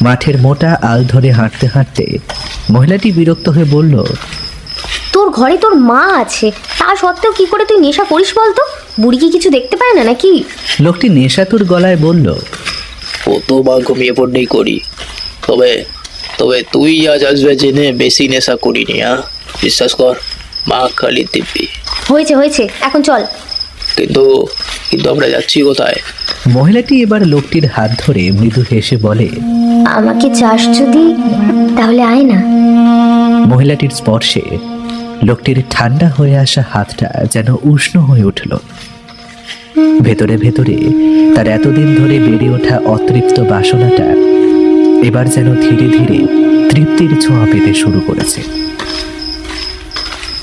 মাঠের মোটা আল ধরে হাঁটতে হাঁটতে মহিলাটি বিরক্ত হয়ে বলল তোর ঘরে তোর মা আছে তা সত্ত্বেও কি করে তুই নেশা করিস বলতো? বুড়ি কি কিছু দেখতে পায় না নাকি? লোকটি নেশাতুর গলায় বলল ও তো মা ঘুমিয়ে পড়লেই করি। তবে তবে তুই আজ আসবে জেনে বেশি নেশা করিনি হ্যাঁ বিশ্বাস কর মা খালি দিব্যি। হয়েছে হয়েছে এখন চল। কিন্তু কিন্তু আমরা যাচ্ছি কোথায়? মহিলাটি এবার লোকটির হাত ধরে মৃদু হেসে বলে আমাকে চাস যদি, তাহলে আয় না। মহিলাটির স্পর্শে লোকটির ঠান্ডা হয়ে আসা হাতটা যেন উষ্ণ হয়ে উঠল। ভেতরে ভেতরে তার এতদিন ধরে বেড়ে ওঠা অতৃপ্ত বাসনাটা এবার যেন ধীরে ধীরে তৃপ্তির ছোঁয়া পেতে শুরু করেছে।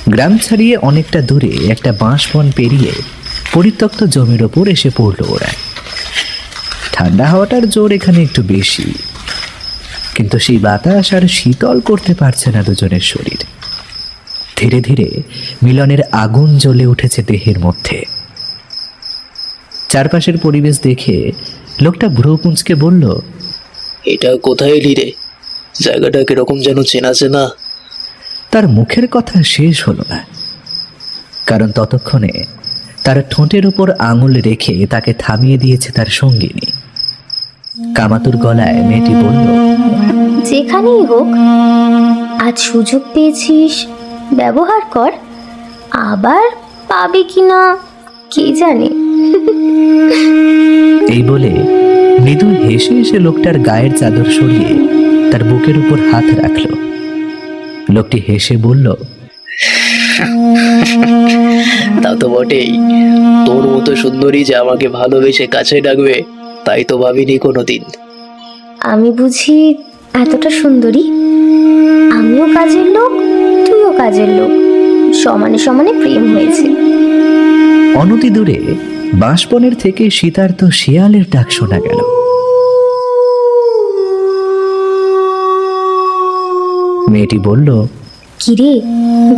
গ্রাম ছাড়িয়ে অনেকটা দূরে একটা বাঁশ বন পেরিয়ে পরিত্যক্ত জমির ওপর এসে পড়ল ওরা। ঠান্ডা হওয়াটার জোর এখানে একটু বেশি। কিন্তু সেই বাতাস আর শীতল করতে পারছে না দুজনের শরীর। ধীরে ধীরে মিলনের আগুন জ্বলে উঠেছে দেহের মধ্যে। চারপাশের পরিবেশ দেখে লোকটা ভ্রু কুঁচকে বলল এটা কোথায় এলি রে? জায়গাটা কীরকম যেন চেনা চেনা তার মুখের কথা শেষ হলো না। কারণ ততক্ষণে তার ঠোঁটের উপর আঙুল রেখে তাকে থামিয়ে দিয়েছে তার সঙ্গিনী। কামাতুর গলায় মেয়েটি বলল যেখানেই হোক আজ সুযোগ পেয়েছিস ব্যবহার কর আবার পাবে কিনা কে জানে? এই বলে মৃদু হেসে এসে লোকটার গায়ের চাদর সরিয়ে তার বুকের উপর হাত রাখল। লোকটি হেসে বলল তা তো বটেই। তোর মতো সুন্দরী যে আমাকে ভালোবেসে কাছে ডাকবে তাই তো ভাবিনি কোনোদিন। আমি বুঝি এতটা সুন্দরী? আমিও কাজের লোক তুইও কাজের লোক। সমানে সমানে প্রেম হয়েছে। অনতি দূরে বাঁশবনের থেকে শীতার্থ শিয়ালের ডাক শোনা গেল। মেয়েটি বলল কিরে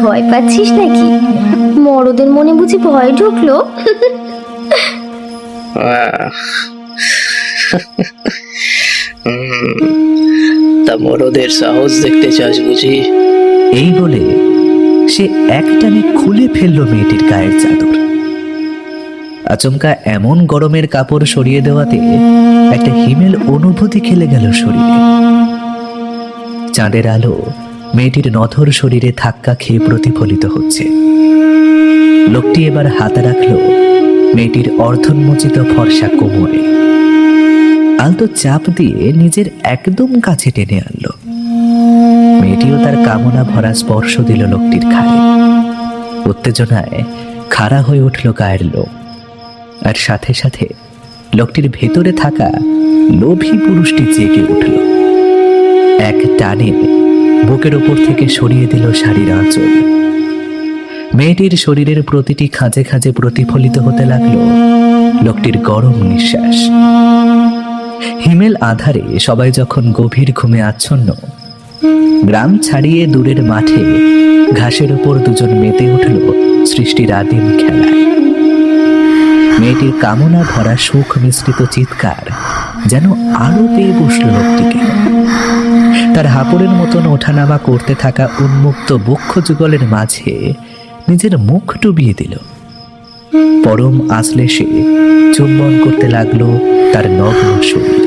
ভয় পাচ্ছিস নাকি? মরদের মনে বুঝি ভয় ঢুকলো? তা মরদের সাহস দেখতে চাস বুঝি? এই বলে সে একটানে খুলে ফেলল মেয়েটির গায়ের চাদর। আচমকা এমন গরমের কাপড় সরিয়ে দেওয়াতে একটা হিমেল অনুভূতি খেলে গেল শরীরে। চাঁদের আলো মেয়েটির নথর শরীরে ধাক্কা খেয়ে প্রতিফলিত হচ্ছে। লোকটি এবার হাত রাখল মেয়েটির অর্ধন্মোচিত ফর্সা কোমরে। আলতো চাপ দিয়ে নিজের একদম কাছে টেনে আনলো। মেয়েটিও তার কামনা ভরা স্পর্শ দিল লোকটির খায়ে উত্তেজনায় খাড়া হয়ে উঠল গায়ের লোক আর সাথে সাথে লোকটির ভেতরে থাকা লোভী পুরুষটি জেগে উঠল। এক টানে বুকের ওপর থেকে সরিয়ে দিল শাড়ির আঁচল। মেয়েটির শরীরের প্রতিটি খাঁজে খাঁজে প্রতিফলিত হতে লাগল লোকটির গরম নিঃশ্বাস। হিমেল আধারে সবাই যখন গভীর ঘুমে আচ্ছন্ন, গ্রাম ছাড়িয়ে দূরের মাঠে ঘাসের উপর দুজন মেতে উঠল সৃষ্টির আদিম খেলায় মেয়েটির কামনা ভরা সুখ মিশ্রিত চিৎকার যেন আরও পেয়ে বসল লোকটিকে। তার হাপড়ের মতন ওঠানামা করতে থাকা উন্মুক্ত বক্ষ যুগলের মাঝে নিজের মুখ ডুবিয়ে দিল। পরম আসলে সে চুম্বন করতে লাগল তার নগ্ন শরীর।